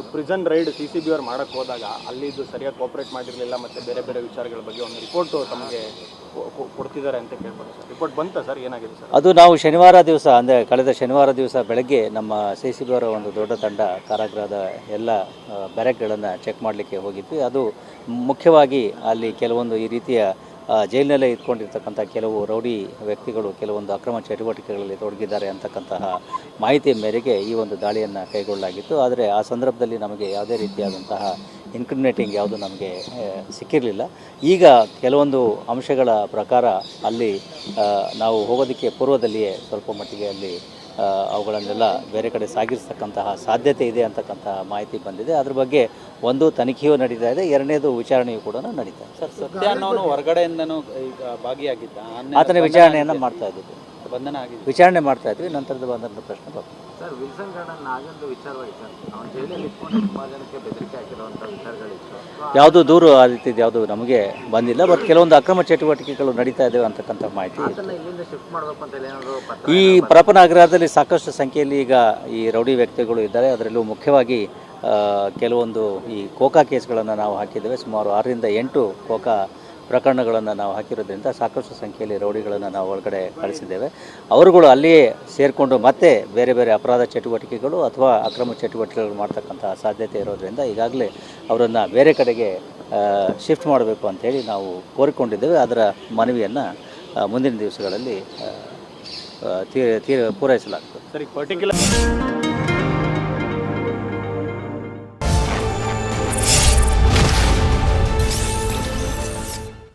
ನೀವು prison raid C C B ಅವ್ರು ಮಾಡಕ್ಕೆ ಹೋದಾಗ ಇದು ಸರಿಯಾಗಿ ಕೋಪರೇಟ್ ಮಾಡಿರಲಿಲ್ಲ ಮತ್ತು ಬೇರೆ ಬೇರೆ ವಿಚಾರಗಳ ಬಗ್ಗೆ ಒಂದು ರಿಪೋರ್ಟು ತಮಗೆ ಕೊಡ್ತಿದ್ದಾರೆ ಅಂತ ಕೇಳ್ಬೋದು ಸರ್. ರಿಪೋರ್ಟ್ ಬಂತಾ ಸರ್? ಏನಾಗಿದೆ ಸರ್? ಅದು ನಾವು ಶನಿವಾರ ದಿವಸ, ಅಂದರೆ ಕಳೆದ ಶನಿವಾರ ದಿವಸ ಬೆಳಗ್ಗೆ ನಮ್ಮ ಸಿ ಸಿ ಬಿ ಅವರ ಒಂದು ದೊಡ್ಡ ತಂಡ ಕಾರಾಗೃಹದ ಎಲ್ಲ ಬ್ಯಾರೆಕ್ಗಳನ್ನು ಚೆಕ್ ಮಾಡಲಿಕ್ಕೆ ಹೋಗಿದ್ವಿ. ಅದು ಮುಖ್ಯವಾಗಿ ಅಲ್ಲಿ ಕೆಲವೊಂದು ಈ ರೀತಿಯ ಜೈಲಿನಲ್ಲೇ ಇದ್ಕೊಂಡಿರ್ತಕ್ಕಂಥ ಕೆಲವು ರೌಡಿ ವ್ಯಕ್ತಿಗಳು, ಕೆಲವೊಂದು ಅಕ್ರಮ ಚಟುವಟಿಕೆಗಳಲ್ಲಿ ತೊಡಗಿದ್ದಾರೆ ಅಂತಕ್ಕಂತಹ ಮಾಹಿತಿ ಮೇರೆಗೆ ಈ ಒಂದು ದಾಳಿಯನ್ನು ಕೈಗೊಳ್ಳಲಾಗಿತ್ತು. ಆದರೆ ಆ ಸಂದರ್ಭದಲ್ಲಿ ನಮಗೆ ಯಾವುದೇ ರೀತಿಯಾದಂತಹ ಇನ್ಕ್ರಿಮಿನೇಟಿಂಗ್ ಯಾವುದು ನಮಗೆ ಸಿಕ್ಕಿರಲಿಲ್ಲ. ಈಗ ಕೆಲವೊಂದು ಅಂಶಗಳ ಪ್ರಕಾರ ಅಲ್ಲಿ ನಾವು ಹೋಗೋದಕ್ಕೆ ಪೂರ್ವದಲ್ಲಿಯೇ ಸ್ವಲ್ಪ ಮಟ್ಟಿಗೆ ಅಲ್ಲಿ ಅವುಗಳನ್ನೆಲ್ಲ ಬೇರೆ ಕಡೆ ಸಾಗಿರ್ತಕ್ಕಂತಹ ಸಾಧ್ಯತೆ ಇದೆ ಅಂತಕ್ಕಂತಹ ಮಾಹಿತಿ ಬಂದಿದೆ. ಅದ್ರ ಬಗ್ಗೆ ಒಂದು ತನಿಖೆಯೂ ನಡೀತಾ ಇದೆ. ಎರಡನೇದು ವಿಚಾರಣೆಯೂ ಕೂಡ ನಡೀತಾ ಇದೆ. ಸರ್ ಸತ್ಯ ಹೊರಗಡೆಯಿಂದನೂ ಈಗ ಭಾಗಿಯಾಗಿದ್ದ. ಆತನ ವಿಚಾರಣೆಯನ್ನು ಮಾಡ್ತಾ ಇದ್ದೀವಿ ಬಂಧನ ಆಗಿದೆ. ವಿಚಾರಣೆ ಮಾಡ್ತಾ ಇದ್ವಿ ನಂತರದ ಬಂಧನದ ಪ್ರಶ್ನೆ ಬರ್ತದೆ ಸರ್ ವಿಲ್ಸನ್ ಗಾರ್ಡನ್ ನಾಗಂದು ವಿಚಾರವಾಗಿ ಸರ್. ಅವನ ಜೈಲಲ್ಲಿ ಇಟ್ಕೊಂಡು ಸುಮಾರು ಜನಕ್ಕೆ ಬೆದರಿಕೆ ಹಾಕಿರುವಂಥ ವಿಚಾರಗಳಿತ್ತು. ಯಾವುದು ದೂರು ಆ ರೀತಿ ಯಾವುದು ನಮಗೆ ಬಂದಿಲ್ಲ ಬಟ್ ಕೆಲವೊಂದು ಅಕ್ರಮ ಚಟುವಟಿಕೆಗಳು ನಡೀತಾ ಇದ್ದಾವೆ ಅಂತಕ್ಕಂಥ ಮಾಹಿತಿ ಇದೆ. ಅದನ್ನ ಇಲ್ಲಿಂದ ಶಿಫ್ಟ್ ಮಾಡಬೇಕು ಅಂತ ಹೇಳಿ ಪತ್ರ ಈ ಪರಪನಾಗ್ರಹದಲ್ಲಿ ಸಾಕಷ್ಟು ಸಂಖ್ಯೆಯಲ್ಲಿ ಈಗ ಈ ರೌಡಿ ವ್ಯಕ್ತಿಗಳು ಇದ್ದಾರೆ. ಅದರಲ್ಲೂ ಮುಖ್ಯವಾಗಿ ಕೆಲವೊಂದು ಈ ಕೋಕಾ ಕೇಸ್ಗಳನ್ನು ನಾವು ಹಾಕಿದ್ದೇವೆ. ಸುಮಾರು ಆರರಿಂದ ಎಂಟು ಕೋಕಾ ಪ್ರಕರಣಗಳನ್ನು ನಾವು ಹಾಕಿರೋದ್ರಿಂದ ಸಾಕಷ್ಟು ಸಂಖ್ಯೆಯಲ್ಲಿ ರೌಡಿಗಳನ್ನು ನಾವು ಒಳಗಡೆ ಕಳಿಸಿದ್ದೇವೆ. ಅವರುಗಳು ಅಲ್ಲಿಯೇ ಸೇರಿಕೊಂಡು ಮತ್ತೆ ಬೇರೆ ಬೇರೆ ಅಪರಾಧ ಚಟುವಟಿಕೆಗಳು ಅಥವಾ ಅಕ್ರಮ ಚಟುವಟಿಕೆಗಳು ಮಾಡ್ತಕ್ಕಂಥ ಸಾಧ್ಯತೆ ಇರೋದ್ರಿಂದ ಈಗಾಗಲೇ ಅವರನ್ನು ಬೇರೆ ಕಡೆಗೆ ಶಿಫ್ಟ್ ಮಾಡಬೇಕು ಅಂಥೇಳಿ ನಾವು ಕೋರಿಕೊಂಡಿದ್ದೇವೆ. ಅದರ ಮನವಿಯನ್ನು ಮುಂದಿನ ದಿವಸಗಳಲ್ಲಿ ತೀರ ತೀರ ಪೂರೈಸಲಾಗ್ತದೆ. ಸರಿ ಪರ್ಟಿಕ್ಯುಲರ್